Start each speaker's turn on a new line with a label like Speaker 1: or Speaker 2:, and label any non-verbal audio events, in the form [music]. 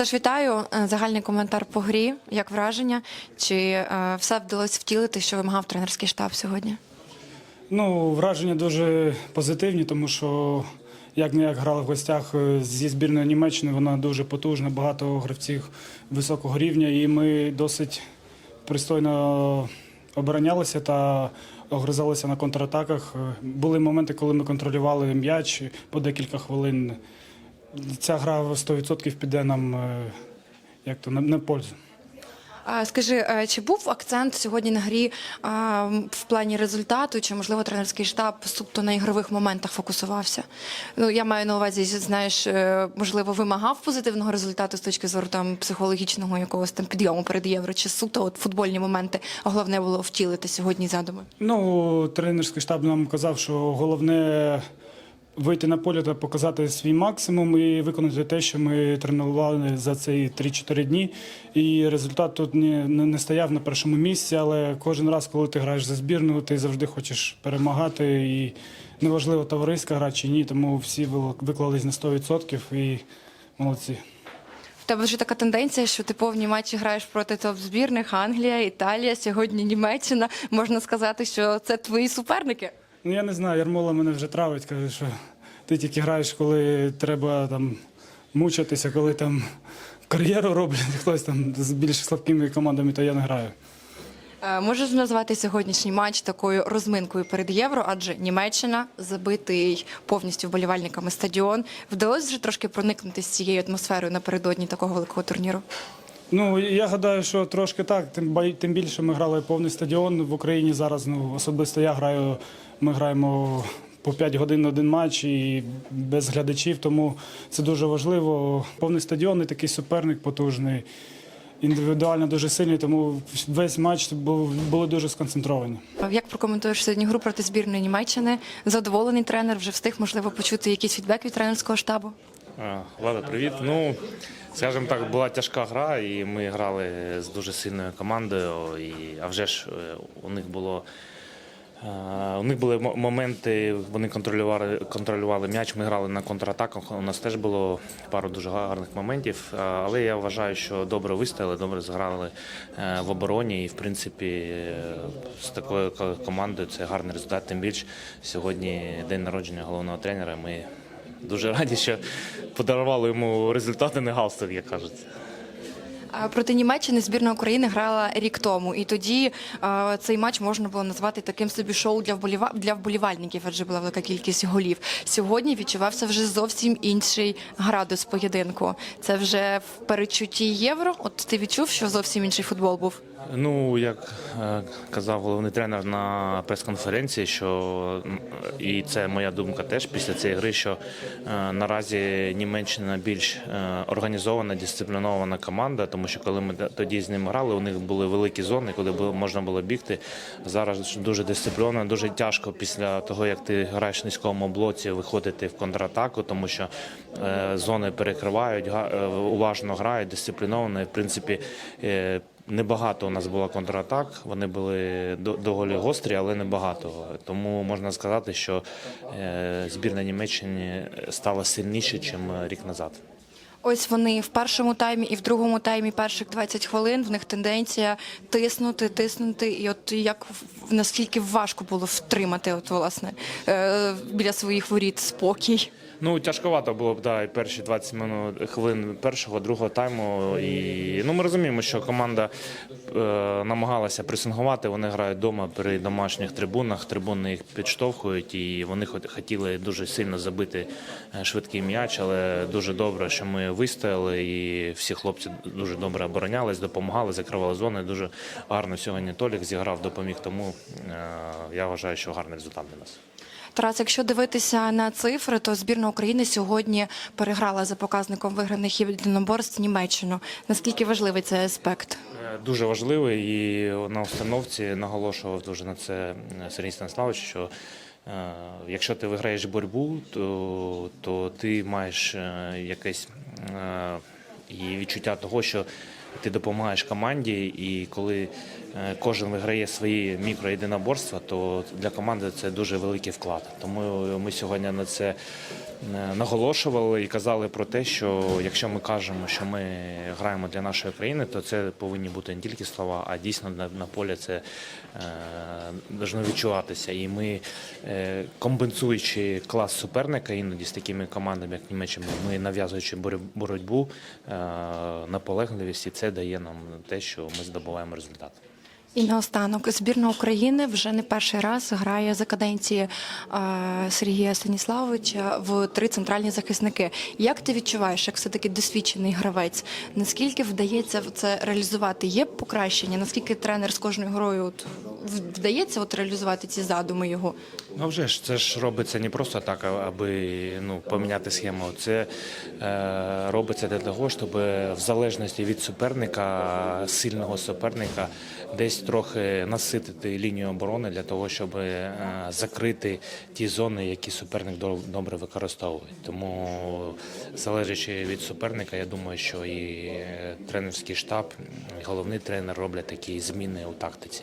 Speaker 1: Саш, вітаю. Е, Загальний коментар по грі. Як враження? Чи е, все вдалося втілити, що вимагав тренерський штаб сьогодні?
Speaker 2: Ну, враження дуже позитивні, тому що як не як грали в гостях е, зі збірною Німеччини, вона дуже потужна, багато гравців високого рівня, і ми досить пристойно оборонялися та огризалися на контратаках. Були моменти, коли ми контролювали м'яч по декілька хвилин. Ця гра 100% піде нам е, як то на, на пользу.
Speaker 1: А скажи, е, чи був акцент сьогодні на грі а, в плані результату, чи можливо тренерський штаб суто на ігрових моментах фокусувався? Ну я маю на увазі, знаєш, е, можливо, вимагав позитивного результату з точки зору там психологічного якогось там підйому перед євро, чи суто от футбольні моменти, а головне було втілити сьогодні задуми.
Speaker 2: Ну, тренерський штаб нам казав, що головне вийти на поле та показати свій максимум і виконати те, що ми тренували за ці 3-4 дні. І результат тут не, не стояв на першому місці, але кожен раз, коли ти граєш за збірну, ти завжди хочеш перемагати. І неважливо, товариська гра чи ні, тому всі виклались на 100% і молодці.
Speaker 1: В тебе вже така тенденція, що ти повні матчі граєш проти топ-збірних Англія, Італія, сьогодні Німеччина. Можна сказати, що це твої суперники.
Speaker 2: Ну я не знаю, Ярмола мене вже травить, каже, що ти тільки граєш, коли треба там мучитися, коли там кар'єру роблять [laughs] хтось там з більш слабкими командами, то я не граю.
Speaker 1: Е, Можеш назвати сьогоднішній матч такою розминкою перед євро, адже Німеччина забитий повністю вболівальниками стадіон. Вдалося вже трошки проникнути з цією атмосферою напередодні такого великого турніру.
Speaker 2: Ну я гадаю, що трошки так. Тим більше ми грали повний стадіон в Україні. Зараз ну особисто я граю. Ми граємо по 5 годин один матч і без глядачів, тому це дуже важливо. Повний стадіон і такий суперник потужний, індивідуально дуже сильний, тому весь матч був були дуже сконцентровані.
Speaker 1: Як прокоментуєш сьогодні гру проти збірної Німеччини? Задоволений тренер вже встиг, можливо, почути якийсь фідбек від тренерського штабу.
Speaker 3: А, Влада, привіт. Ну, скажімо так, була тяжка гра, і ми грали з дуже сильною командою. І, а вже ж е, у них було. е, У них були моменти, вони контролювали, контролювали м'яч, ми грали на контратаках. У нас теж було пару дуже гарних моментів. Але я вважаю, що добре вистояли, добре зграли е, в обороні. І, в принципі, е, з такою командою це гарний результат. Тим більше сьогодні день народження головного тренера. Ми Дуже раді, що подарували йому результати не галстук, як кажуть.
Speaker 1: Проти Німеччини збірна України грала рік тому, і тоді е, цей матч можна було назвати таким собі шоу для вболіва... для вболівальників, адже була велика кількість голів. Сьогодні відчувався вже зовсім інший градус поєдинку. Це вже в передчутті євро. От ти відчув, що зовсім інший футбол був.
Speaker 3: Ну, як е, казав головний тренер на прес-конференції, що і це моя думка теж після цієї гри, що е, наразі Німеччина більш е, організована, дисциплінована команда, тому що коли ми тоді з ними грали, у них були великі зони, куди можна було бігти. Зараз дуже дисципліновано, дуже тяжко після того, як ти граєш в низькому блоці, виходити в контратаку, тому що зони перекривають, уважно грають, дисципліновано. І, в принципі, Небагато у нас було контратак. Вони були до- доволі гострі, але небагато. Тому можна сказати, що е, збірна Німеччини стала сильніше, ніж рік назад.
Speaker 1: Ось вони в першому таймі і в другому таймі перших 20 хвилин. В них тенденція тиснути, тиснути. І от як наскільки важко було втримати, от власне е, біля своїх воріт спокій.
Speaker 3: Ну, тяжковато було б да, перші 20 минут хвилин першого, другого тайму. І ну, ми розуміємо, що команда е, намагалася пресингувати. Вони грають вдома при домашніх трибунах. Трибуни їх підштовхують, і вони хотіли дуже сильно забити е, швидкий м'яч, але дуже добре, що ми вистояли, і всі хлопці дуже добре оборонялись, допомагали, закривали зони. Дуже гарно сьогодні Толік зіграв, допоміг. Тому е, я вважаю, що гарний результат для нас.
Speaker 1: Тарас, якщо дивитися на цифри, то збірна України сьогодні переграла за показником виграних єдиноборств Німеччину. Наскільки важливий цей аспект?
Speaker 3: Е, Дуже важливий і на установці наголошував дуже на це Сергій Станіславович, що е, якщо ти виграєш боротьбу, то, то ти маєш е, якесь і відчуття того, що ти допомагаєш команді, і коли кожен виграє свої мікроєдиноборства, то для команди це дуже великий вклад. Тому ми сьогодні на це е, наголошували і казали про те, що якщо ми кажемо, що ми граємо для нашої країни, то це повинні бути не тільки слова, а дійсно на, полі це е, должно відчуватися. І ми, е, компенсуючи клас суперника, іноді з такими командами, як Німеччина, ми нав'язуючи бороть- боротьбу, е, наполегливість, і це дає нам те, що ми здобуваємо результат.
Speaker 1: І наостанок збірна України вже не перший раз грає за каденції Сергія Станіславовича в три центральні захисники. Як ти відчуваєш, як все таки досвідчений гравець? Наскільки вдається це реалізувати? Є покращення? Наскільки тренер з кожною грою вдається от реалізувати ці задуми його?
Speaker 3: Ну, вже ж це ж робиться не просто так, аби ну, поміняти схему. Це е, робиться для того, щоб в залежності від суперника, сильного суперника, десь трохи наситити лінію оборони для того, щоб е, закрити ті зони, які суперник до- добре використовує. Тому, залежачи від суперника, я думаю, що і е, тренерський штаб, і головний тренер роблять такі зміни у тактиці.